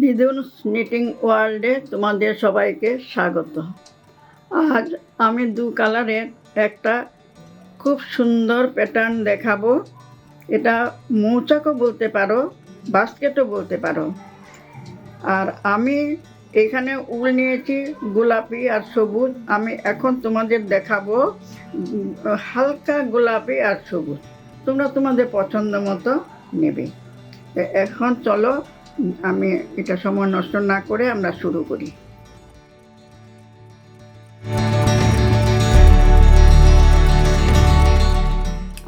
দিদুন নিটিং ওয়ার্ল্ডে তোমাদের সবাইকে স্বাগত। আজ আমি দু কালারের একটা খুব সুন্দর প্যাটার্ন দেখাবো। এটা মৌচাকও বলতে পারো, বাস্কেটও বলতে পারো। আর আমি এখানে উল নিয়েছি, গোলাপি আর সবুজ। আমি এখন তোমাদের দেখাবো হালকা গোলাপি আর সবুজ। তোমরা তোমাদের পছন্দ মতো নেবে। এখন চলো আমি এটা সময় নষ্ট না করে আমরা শুরু করি।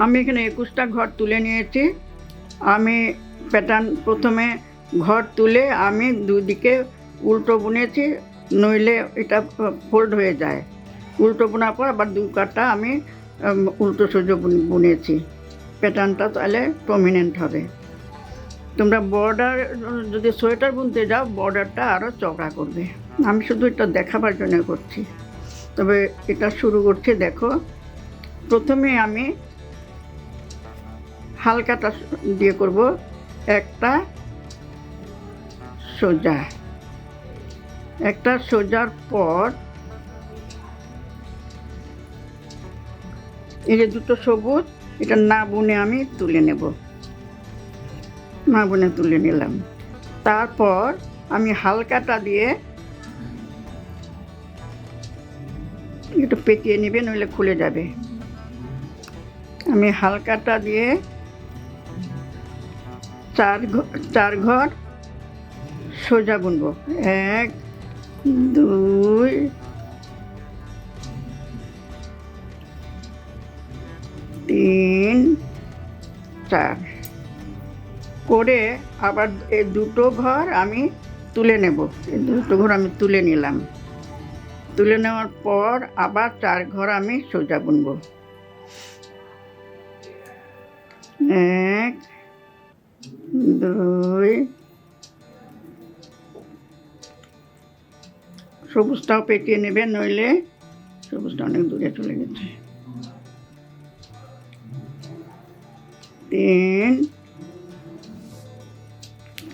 আমি এখানে একুশটা ঘর তুলে নিয়েছি। আমি প্যাটার্ন প্রথমে ঘর তুলে আমি দুদিকে উল্টো বুনেছি, নইলে এটা ফোল্ড হয়ে যায়। উল্টো বোনার পর আবার দু কাটা আমি উল্টো সোজো বুনেছি। প্যাটার্নটা তাহলে প্রমিনেন্ট হবে। তোমরা বর্ডার যদি সোয়েটার বুনতে যাও বর্ডারটা আরও চওড়া করবে। আমি শুধু এটা দেখাবার জন্য করছি। তবে এটা শুরু করছি, দেখো। প্রথমে আমি হালকাটা দিয়ে করব, একটা সোজা। একটা সোজার পর এই যে দুটো সবুজ, এটা না বুনে আমি তুলে নেব। না বুনে তুলে নিলাম। তারপর আমি হালকাটা দিয়ে একটু পেঁচিয়ে নেবে, নইলে খুলে যাবে। আমি হালকাটা দিয়ে চার চার ঘর সোজা বুনবো। এক, দুই, তিন, চার। করে আবার এই দুটো ঘর আমি তুলে নেব। এই দুটো ঘর আমি তুলে নিলাম। তুলে নেওয়ার পর আবার চার ঘর আমি সোজা বুনবো। এক, দুই, সবুজটাও পেটিয়ে নেবে, নইলে সবুজটা অনেক দূরে চলে গেছে। তিন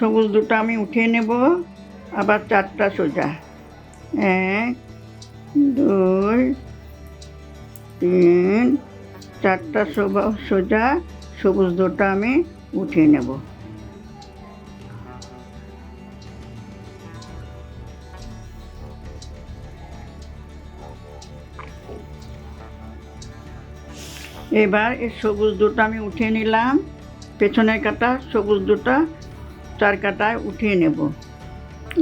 সবুজ দুটো আমি উঠিয়ে নেব। আবার চারটা সোজা। এক, দুই, তিন, চারটা সোজা সবুজ দুটো আমি উঠিয়ে নেব। এবার এই সবুজ দুটো আমি উঠিয়ে নিলাম। পেছনের কাটা সবুজ দুটো চার কাটায় উঠিয়ে নেব।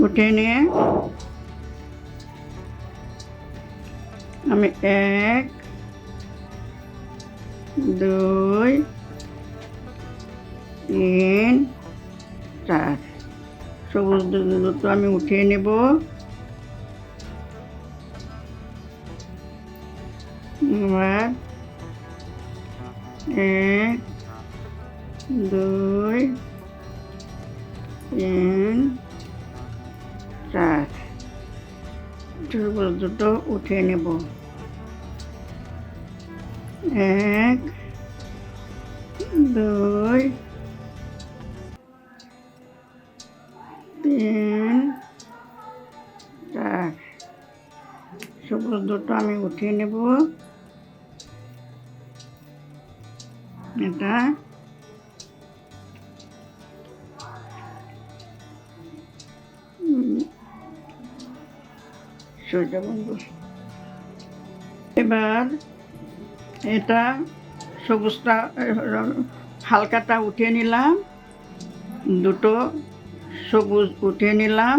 উঠিয়ে নিয়ে আমি এক, দুই, তিন, চার। সবুজ দুটো আমি উঠিয়ে নেব। এবার এক, দুই তিন, চার। সবুজ দুটো উঠিয়ে নেব। এক, দুই, তিন, চার। সবুজ দুটো আমি উঠিয়ে নেব। এটা সোজা বন্ধু। এবার এটা সবুজটা, হালকাটা উঠিয়ে নিলাম। দুটো সবুজ উঠিয়ে নিলাম।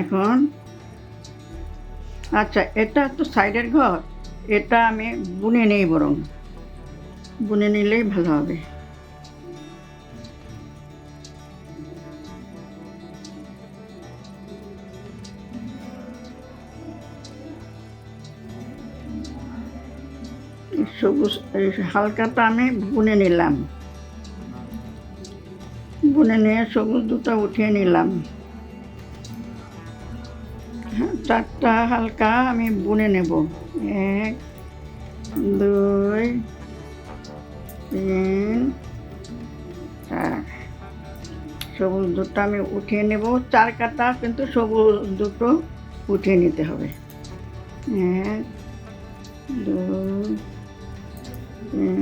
এখন আচ্ছা এটা তো সাইডের ঘর, এটা আমি বুনে নেই বরং। বুনে নিলেই ভালো হবে। সবুজ হালকাটা আমি বুনে নিলাম। বুনে নিয়ে সবুজ দুটো উঠিয়ে নিলাম। হ্যাঁ, চারটা হালকা আমি বুনে নেব। এক দুই তিন চার। সবুজ দুটো আমি উঠিয়ে নেব। চার কাটা কিন্তু সবুজ দুটো উঠিয়ে নিতে হবে। এক দুই তিন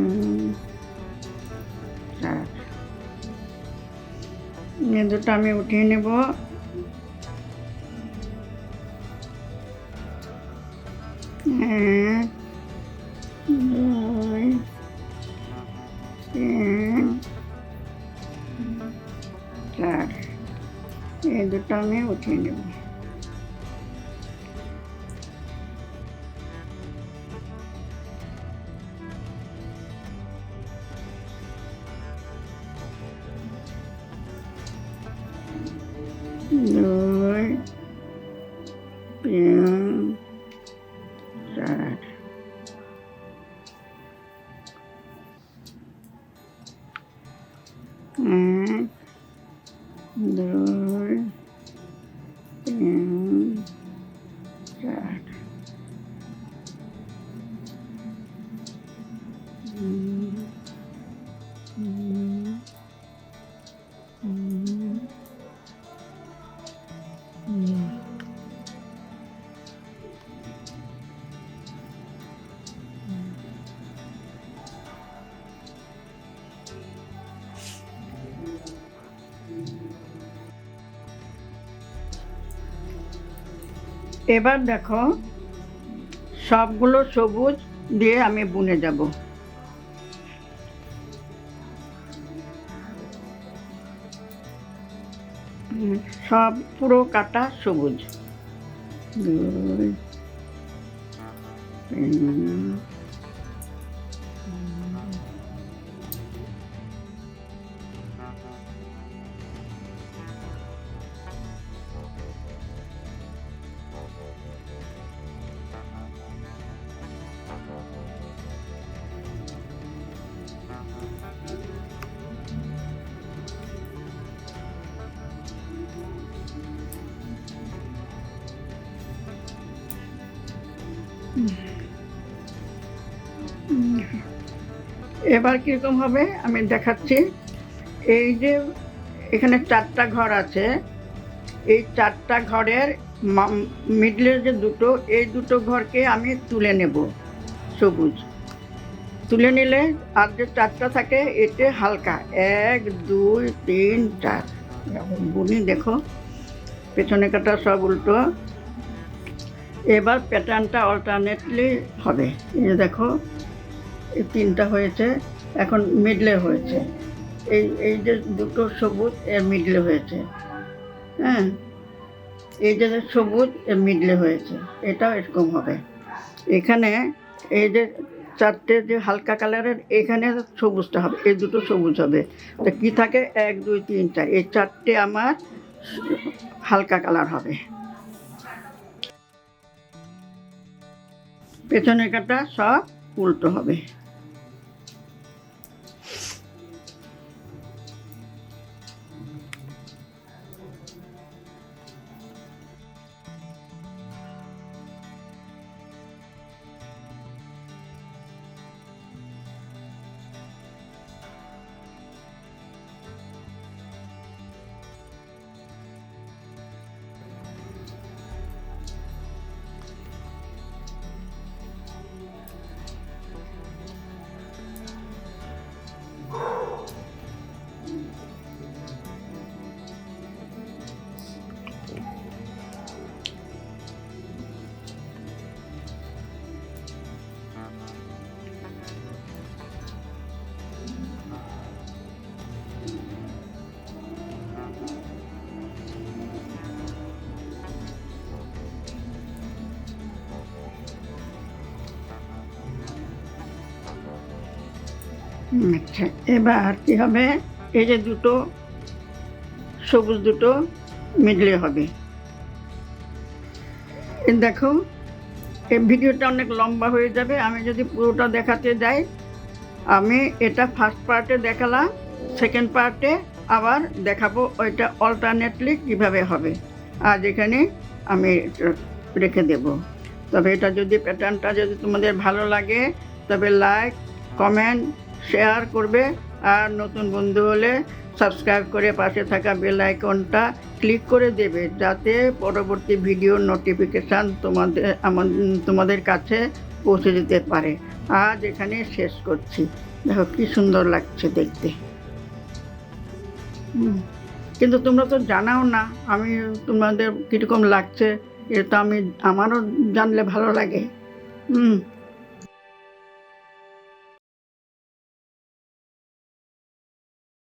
চার এই দুটো আমি উঠিয়ে নেব। তিন চার। এই দুটো আমি উঠিয়ে নেব। দুই তিন চার এক দুই এবার দেখো সবগুলো সবুজ দিয়ে আমি বুনে যাব। সব পুরো কাটা সবুজ। দুই তিন এবার কীরকম হবে? আমি দেখাচ্ছি। এই যে এখানে চারটা ঘর আছে। এই চারটা ঘরের মিডলের যে দুটো, এই দুটো ঘরকে আমি তুলে নেব সবুজ। তুলে নিলে আর যে চারটা থাকে, এতে হালকা। এক, দুই, তিন, চার। বুনি দেখো। পেছনে কাটা সব উল্টো। এবার প্যাটার্নটা অল্টারনেটলি হবে। এই দেখো। এই তিনটা হয়েছে, এখন মিডলে হয়েছে। এই এই যে দুটো সবুজ এর মিডলে হয়েছে। হ্যাঁ? এই যে সবুজ এর মিডলে হয়েছে। এটাও এরকম হবে। এখানে এই যে চারটে যে হালকা কালারের, এখানে সবুজটা হবে। এই দুটো সবুজ হবে। তো কী থাকে? এক, দুই, তিন, চার। এই চারটে আমার হালকা কালার হবে। পেছনের কাটা সব উল্টো হবে। আচ্ছা এবার কি হবে? এই যে দুটো, সবুজ দুটো মিডলে হবে। দেখো, এই ভিডিওটা অনেক লম্বা হয়ে যাবে। আমি যদি পুরোটা দেখাতে যাই, আমি এটা ফার্স্ট পার্টে দেখালাম সেকেন্ড পার্টে আবার দেখাবো ওইটা অল্টারনেটলি কীভাবে হবে। আজ এখানে আমি রেখে দেব। তবে এটা যদি প্যাটার্নটা যদি তোমাদের ভালো লাগে, তবে লাইক কমেন্ট শেয়ার করবে আর নতুন বন্ধু হলে সাবস্ক্রাইব করে পাশে থাকা বেল আইকনটা ক্লিক করে দেবে যাতে পরবর্তী ভিডিও নোটিফিকেশান তোমাদের তোমাদের কাছে পৌঁছে যেতে পারে। আজ এখানে শেষ করছি। দেখো কি সুন্দর লাগছে দেখতে। কিন্তু তোমরা তো জানাও না, আমি তোমাদের কীরকম লাগছে, এটা আমি, আমারও জানলে ভালো লাগে। হুম।